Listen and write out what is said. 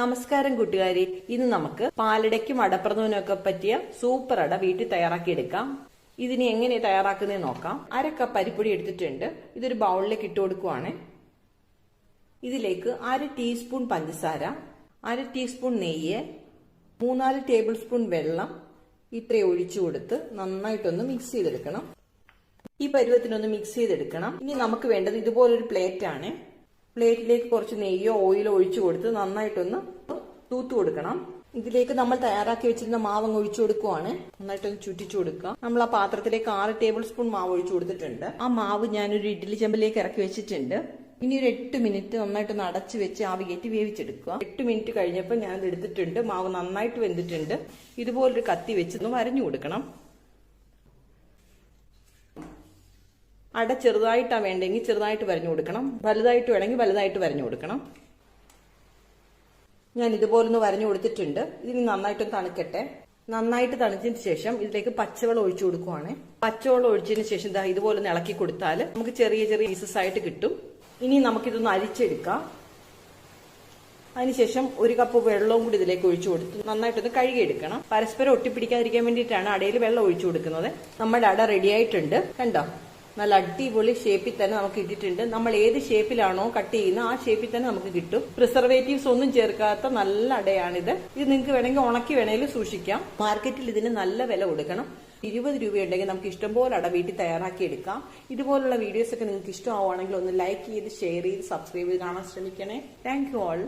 നമസ്കാരം കൂട്ടുകാരി. ഇന്ന് നമുക്ക് പാലടയ്ക്കും അടപ്രഥമനും ഒക്കെ പറ്റിയ സൂപ്പർ അട വീട്ടിൽ തയ്യാറാക്കിയെടുക്കാം. ഇതിനി എങ്ങനെ തയ്യാറാക്കുന്നത് നോക്കാം. അര കപ്പ് അരിപ്പൊടി എടുത്തിട്ടുണ്ട്. ഇതൊരു ബൗളിലേക്ക് ഇട്ട് കൊടുക്കുവാണ്. ഇതിലേക്ക് അര ടീസ്പൂൺ പഞ്ചസാര അര ടീസ്പൂൺ നെയ്യ് മൂന്നാൽ ടേബിൾ സ്പൂൺ വെള്ളം ഇത്രയും ഒഴിച്ചു കൊടുത്ത് നന്നായിട്ടൊന്ന് മിക്സ് ചെയ്തെടുക്കണം. ഈ പരുവത്തിനൊന്ന് മിക്സ് ചെയ്തെടുക്കണം. ഇനി നമുക്ക് വേണ്ടത് ഇതുപോലൊരു പ്ലേറ്റ് ആണ്. പ്ലേറ്റിലേക്ക് കുറച്ച് നെയ്യോ ഓയിലോ ഒഴിച്ചു കൊടുത്ത് നന്നായിട്ടൊന്ന് തൂത്തു കൊടുക്കണം. ഇതിലേക്ക് നമ്മൾ തയ്യാറാക്കി വെച്ചിരുന്ന മാവ് അങ്ങ് ഒഴിച്ചു കൊടുക്കുവാണ്. നന്നായിട്ടൊന്ന് ചുറ്റിച്ചു കൊടുക്കുക. നമ്മൾ ആ പാത്രത്തിലേക്ക് ആറ് ടേബിൾ സ്പൂൺ മാവ് ഒഴിച്ചു കൊടുത്തിട്ടുണ്ട്. ആ മാവ് ഞാനൊരു ഇഡ്ഡലി ചെമ്പിലേക്ക് ഇറക്കി വെച്ചിട്ടുണ്ട്. ഇനി ഒരു എട്ട് മിനിറ്റ് നന്നായിട്ടൊന്ന് അടച്ചു വെച്ച് ആവി കയറ്റി വേവിച്ചെടുക്കുക. എട്ട് മിനിറ്റ് കഴിഞ്ഞപ്പോൾ ഞാനത് എടുത്തിട്ടുണ്ട്. മാവ് നന്നായിട്ട് വെന്തിട്ടുണ്ട്. ഇതുപോലൊരു കത്തി വെച്ചൊന്ന് വരഞ്ഞു കൊടുക്കണം. അട ചെറുതായിട്ടാണ് വേണ്ടെങ്കിൽ ചെറുതായിട്ട് വരഞ്ഞു കൊടുക്കണം. വലുതായിട്ട് വേണമെങ്കിൽ വലുതായിട്ട് വരഞ്ഞു കൊടുക്കണം. ഞാൻ ഇതുപോലെ ഒന്ന് വരഞ്ഞു കൊടുത്തിട്ടുണ്ട്. ഇതിന് നന്നായിട്ടൊന്ന് തണുക്കട്ടെ. നന്നായിട്ട് തണുച്ചതിന് ശേഷം ഇതിലേക്ക് പച്ചവെള്ളം ഒഴിച്ചു കൊടുക്കുവാണ്. പച്ചവെള്ളം ഒഴിച്ചതിന് ശേഷം ദാ ഇതുപോലെ ഒന്ന് ഇളക്കി കൊടുത്താൽ നമുക്ക് ചെറിയ ചെറിയ പീസസ് ആയിട്ട് കിട്ടും. ഇനി നമുക്കിതൊന്ന് അരിച്ചെടുക്കാം. അതിനുശേഷം ഒരു കപ്പ് വെള്ളവും കൂടി ഇതിലേക്ക് ഒഴിച്ചു കൊടുത്ത് നന്നായിട്ടൊന്ന് കഴുകിയെടുക്കണം. പരസ്പരം ഒട്ടിപ്പിടിക്കാതിരിക്കാൻ വേണ്ടിയിട്ടാണ് അടയിൽ വെള്ളം ഒഴിച്ചു കൊടുക്കുന്നത്. നമ്മുടെ അട റെഡി ആയിട്ടുണ്ട്. കണ്ടോ? നല്ല അടിപൊളി ഷേപ്പിൽ തന്നെ നമുക്ക് ഇട്ടിട്ടുണ്ട് നമ്മൾ ഏത് ഷേപ്പിലാണോ കട്ട് ചെയ്യുന്നത് ആ ഷേപ്പിൽ തന്നെ നമുക്ക് കിട്ടും. പ്രിസർവേറ്റീവ്സ് ഒന്നും ചേർക്കാത്ത നല്ല അടയാണിത്. ഇത് നിങ്ങൾക്ക് വേണമെങ്കിൽ ഉണക്കി വേണമെങ്കിൽ സൂക്ഷിക്കാം. മാർക്കറ്റിൽ ഇതിന് നല്ല വില കൊടുക്കണം. ഇരുപത് രൂപയുണ്ടെങ്കിൽ നമുക്ക് ഇഷ്ടംപോലെ അട വീട്ടിൽ തയ്യാറാക്കി എടുക്കാം. ഇതുപോലുള്ള വീഡിയോസ് ഒക്കെ നിങ്ങൾക്ക് ഇഷ്ടമാവുകയാണെങ്കിൽ ഒന്ന് ലൈക്ക് ചെയ്ത് ഷെയർ ചെയ്ത് സബ്സ്ക്രൈബ് ചെയ്ത് കാണാൻ ശ്രമിക്കണേ. Thank you all